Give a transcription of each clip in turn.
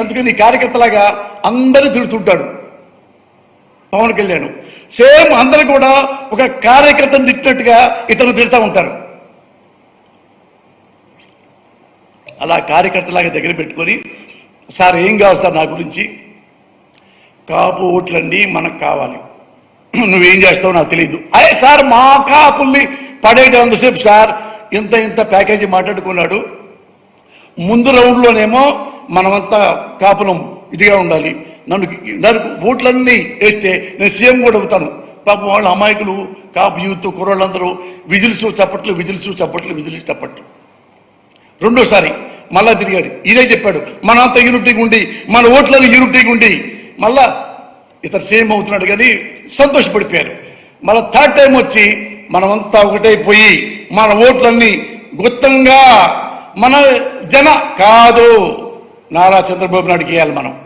అందుకని కార్యకర్తలాగా అందరూ తిడుతుంటాడు. పవన్ కళ్యాణ్. సేమ్ అందరూ కూడా ఒక కార్యకర్తను తిట్టినట్టుగా ఇతను తిడతా ఉంటారు. అలా కార్యకర్తలాగా దగ్గర పెట్టుకొని సార్ ఏం కావాలి సార్ నా గురించి? కాపు ఓట్లన్నీ మనకు కావాలి. నువ్వేం చేస్తావు నాకు తెలియదు అరే సార్ మా కాపుల్ని పడేటంతసేపు సార్? ఇంత ఇంత ప్యాకేజీ మాట్లాడుకున్నాడు. ముందు రౌండ్లోనేమో మనమంతా కాపులం ఇదిగా ఉండాలి. నన్ను నరుకు ఓట్లన్నీ వేస్తే నేను సీఎం కూడా అవుతాను. పాపం వాళ్ళ అమాయకులు కాపు యూత్ కుర్రోళ్ళందరూ విజిల్స్ చప్పట్లు విజిల్స్ చప్పట్లు విజిల్స్ చప్పట్లు. రెండోసారి మళ్ళా తిరిగాడు. ఇదే చెప్పాడు. మనంతా యూనిటీగా ఉండి మన ఓట్లను యూనిటీగా ఉండి మళ్ళా ఇతను సేమ్ అవుతున్నాడు కానీ సంతోషపడిపోయారు. మళ్ళా థర్డ్ టైం వచ్చి మనమంతా ఒకటైపోయి మన ఓట్లన్నీ గుత్తంగా మన జన కాదు. నారా చంద్రబాబు నాయుడుకి వేయాలి మనం.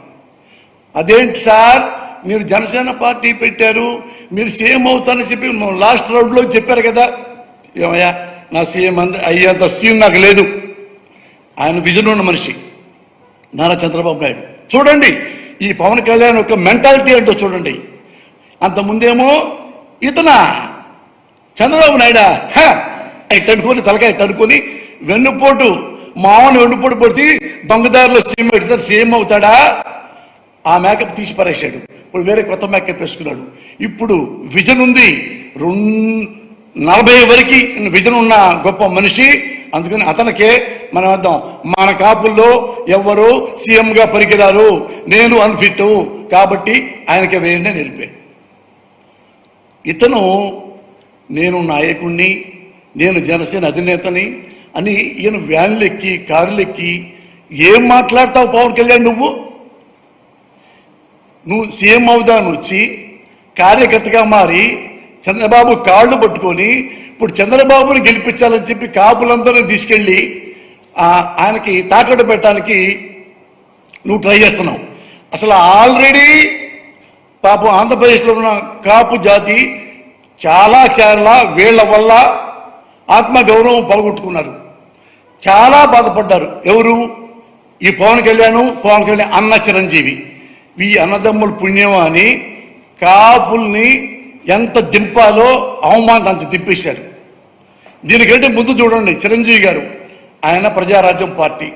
అదేంటి సార్? మీరు జనసేన పార్టీ పెట్టారు మీరు సీఎం అవుతారని చెప్పి లాస్ట్ రౌండ్లో చెప్పారు కదా. ఏమయ్యా? నా సీఎం అంద అయ్యేంత సీఎం నాకు లేదు. ఆయన విజన్ ఉన్న మనిషి నారా చంద్రబాబు నాయుడు. చూడండి ఈ పవన్ కళ్యాణ్ యొక్క మెంటాలిటీ ఏంటో చూడండి. అంతకుముందేమో ఇతనా ఇతన? చంద్రబాబు నాయుడా? హా! ఇట్ట తలకాయ ఇట్టనుకొని వెన్నుపోటు మామూలు వెన్నుపోటు పొడిచి దొంగదారిలో సీఎం పెడతారు సీఎం అవుతాడా? ఆ మేకప్ తీసి పరేశాడు. ఇప్పుడు వేరే కొత్త మేకప్ వేసుకున్నాడు. ఇప్పుడు విజన్ ఉంది. రెండు నలభై వరకు విజన్ ఉన్న గొప్ప మనిషి. అందుకని అతనికే మనం అర్థం. మన కాపుల్లో ఎవ్వరు సీఎం గా పనికిరారు నేను అన్ఫిట్. కాబట్టి ఆయనకే వేయండి నేర్పే ఇతను నేను నాయకుణ్ణి నేను జనసేన అధినేతని అని ఈయన వ్యాన్లు ఎక్కి కార్లు ఎక్కి ఏం మాట్లాడతావు పవన్ కళ్యాణ్ నువ్వు? నువ్వు సీఎం అవుదాను వచ్చి కార్యకర్తగా మారి చంద్రబాబు కాళ్ళు పట్టుకొని ఇప్పుడు చంద్రబాబుని గెలిపించాలని చెప్పి కాపులందరినీ తీసుకెళ్ళి ఆయనకి తాకట్టు పెట్టడానికి నువ్వు ట్రై చేస్తున్నావు. అసలు ఆల్రెడీ పాపం ఆంధ్రప్రదేశ్లో ఉన్న కాపు జాతి చాలా చాలా వీళ్ళ వల్ల ఆత్మగౌరవం పోగొట్టుకున్నారు చాలా బాధపడ్డారు. ఎవరు? ఈ పవన్ కళ్యాణ్ పవన్ కళ్యాణ్ అన్న చిరంజీవి. ఈ అన్నదమ్ముల పుణ్యమా అని కాపుల్ని ఎంత దింపాలో అవమానం అంత దింపేశారు దీనికంటే ముందు చూడండి చిరంజీవి గారు ఆయన ప్రజారాజ్యం పార్టీ.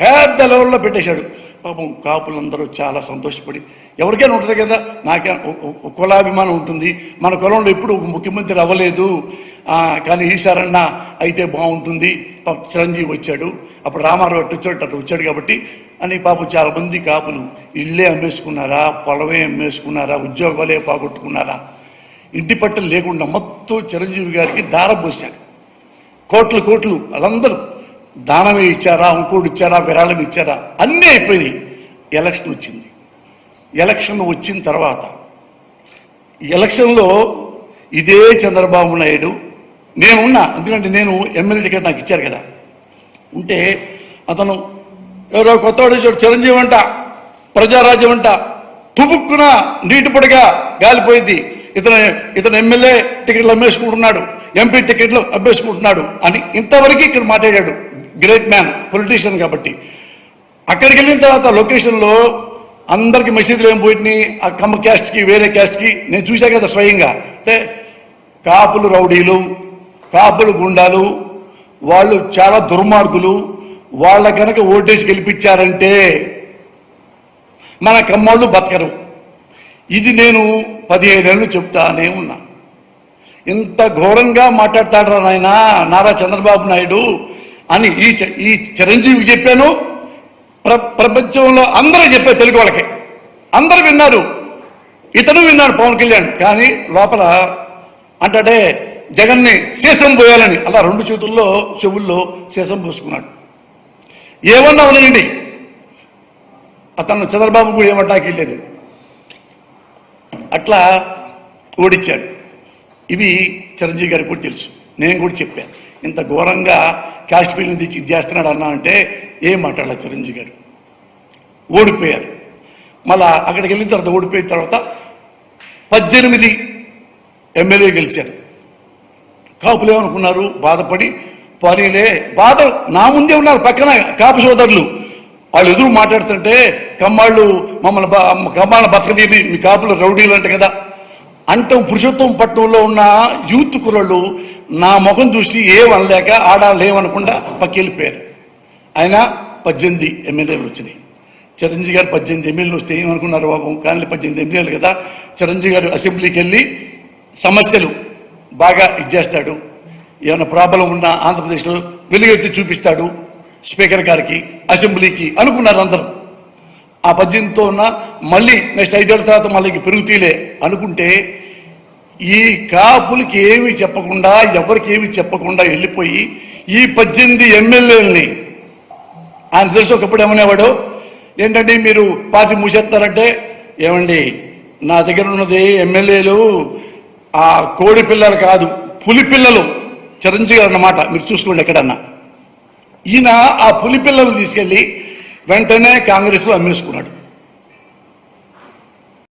పెద్ద లెవెల్లో పెట్టేశాడు. పాపం కాపులందరూ చాలా సంతోషపడి ఎవరికైనా ఉంటుంది కదా నాకే కులాభిమానం ఉంటుంది. మన కులంలో ఎప్పుడు ఒక ముఖ్యమంత్రి అవ్వలేదు. కానీ ఈశారన్న అయితే బాగుంటుంది. పాప చిరంజీవి వచ్చాడు. అప్పుడు రామారావు అటు వచ్చాడు అటు వచ్చాడు కాబట్టి అని పాపం చాలా మంది కాపులు ఇల్లే అమ్మేసుకున్నారా? పొలమే అమ్మేసుకున్నారా? ఉద్యోగాలే పోగొట్టుకున్నారా? ఇంటి పట్టలు లేకుండా మొత్తం చిరంజీవి గారికి దారం పోశారు కోట్లు కోట్లు వాళ్ళందరూ దానమే ఇచ్చారా? ఇంకోటి ఇచ్చారా? విరాళం ఇచ్చారా? అన్నీ అయిపోయినాయి. ఎలక్షన్ వచ్చింది. ఎలక్షన్ వచ్చిన తర్వాత ఎలక్షన్లో ఇదే చంద్రబాబు నాయుడు నేనున్నా. ఎందుకంటే నేను ఎమ్మెల్యే టికెట్ నాకు ఇచ్చారు కదా. ఉంటే అతను ఎవరో కొత్తవాడు వచ్చాడు చిరంజీవి అంట ప్రజారాజ్యం అంట తుపుక్కున నీటి పొడిగా గాలిపోయింది. ఇతను ఇతను ఎమ్మెల్యే టికెట్లు అమ్మేసుకుంటున్నాడు ఎంపీ టికెట్లు అమ్మేసుకుంటున్నాడు అని ఇంతవరకు ఇక్కడ మాట్లాడాడు. గ్రేట్ మ్యాన్ పొలిటీషియన్ కాబట్టి. అక్కడికి వెళ్ళిన తర్వాత లొకేషన్లో అందరికి మసీదులు ఏం పోయినాయి ఆ కమ్మ క్యాస్ట్కి వేరే క్యాస్ట్కి నేను చూసా కదా స్వయంగా. అంటే కాపులు రౌడీలు కాపులు గుండాలు వాళ్ళు చాలా దుర్మార్గులు వాళ్ళ కనుక ఓటేసి గెలిపించారంటే మన కమ్మళ్ళు బతకరు. ఇది నేను పదిహేనేళ్ళు చెప్తానే ఉన్నా. ఇంత ఘోరంగా మాట్లాడతాడు నాయన నారా చంద్రబాబు నాయుడు అని ఈ ఈ చిరంజీవికి చెప్పాను ప్ర ప్రపంచంలో అందరూ చెప్పారు తెలుగు వాళ్ళకి. అందరూ విన్నారు. ఇతను విన్నాడు పవన్ కళ్యాణ్. కానీ లోపల అంటాడే జగన్ని సీసం పోయాలని. అలా రెండు చేతుల్లో చెవుల్లో సీసం పోసుకున్నాడు. ఏమన్నా ఉన్నాయండి అతను చంద్రబాబు కూడా ఏమంటాకి లేదు అట్లా ఓడిచ్చాడు. ఇవి చిరంజీవి గారికి కూడా తెలుసు. నేను కూడా చెప్పాను ఇంత ఘోరంగా కాశ్మీర్ని తెచ్చి చేస్తున్నాడు అన్నా అంటే ఏం మాట్లాడాలి చిరంజీవి గారు. ఓడిపోయారు. మళ్ళా అక్కడికి వెళ్ళిన తర్వాత ఓడిపోయిన తర్వాత పద్దెనిమిది ఎమ్మెల్యే గెలిచారు. కాపులు ఏమనుకున్నారు బాధపడి పోనీలే బాధ నా ముందే ఉన్నారు పక్కన కాపు సోదరులు. వాళ్ళు ఎదురు మాట్లాడుతుంటే కమ్మాళ్ళు మమ్మల్ని కమ్మాళ్ళ బతకదీపి మీ కాపులు రౌడీలు అంట కదా. అంటం పురుషోత్తం పట్టణంలో ఉన్న యూత్ కుర్రలు నా ముఖం చూసి ఏమనలేక ఆడాలేమనకుండా పక్కెళ్ళిపోయారు. ఆయన పద్దెనిమిది ఎమ్మెల్యేలు వచ్చినాయి. చిరంజీవి గారు పద్దెనిమిది ఎమ్మెల్యేలు వస్తే ఏమనుకున్నారు బాబు? కానీ పద్దెనిమిది ఎమ్మెల్యేలు కదా. చిరంజీవి గారు అసెంబ్లీకి వెళ్ళి సమస్యలు బాగా ఇచ్చేస్తాడు ఏమైనా ప్రాబ్లం ఉన్నా ఆంధ్రప్రదేశ్లో వెలుగెత్తి చూపిస్తాడు స్పీకర్ గారికి అసెంబ్లీకి అనుకున్నారు అందరూ. ఆ పద్యంతో ఉన్న మళ్ళీ నెక్స్ట్ ఐదేళ్ళ తర్వాత మళ్ళీ పెరుగుతీలే అనుకుంటే ఈ కాపులకి ఏమి చెప్పకుండా ఎవరికి ఏమీ చెప్పకుండా వెళ్ళిపోయి ఈ పద్దెనిమిది ఎమ్మెల్యేలని ఆయన తెలిసి ఒకప్పుడు ఏమనేవాడు? ఏంటంటే మీరు పార్టీ మూసేస్తారంటే ఏమండి నా దగ్గర ఉన్నది ఎమ్మెల్యేలు ఆ కోడి పిల్లలు కాదు పులి పిల్లలు. చిరంజీవి గారు అన్నమాట మీరు చూసుకోండి ఎక్కడన్నా. ఈయన ఆ పులి పిల్లలు తీసుకెళ్ళి వెంటనే కాంగ్రెస్లో అమ్మేసుకున్నాడు.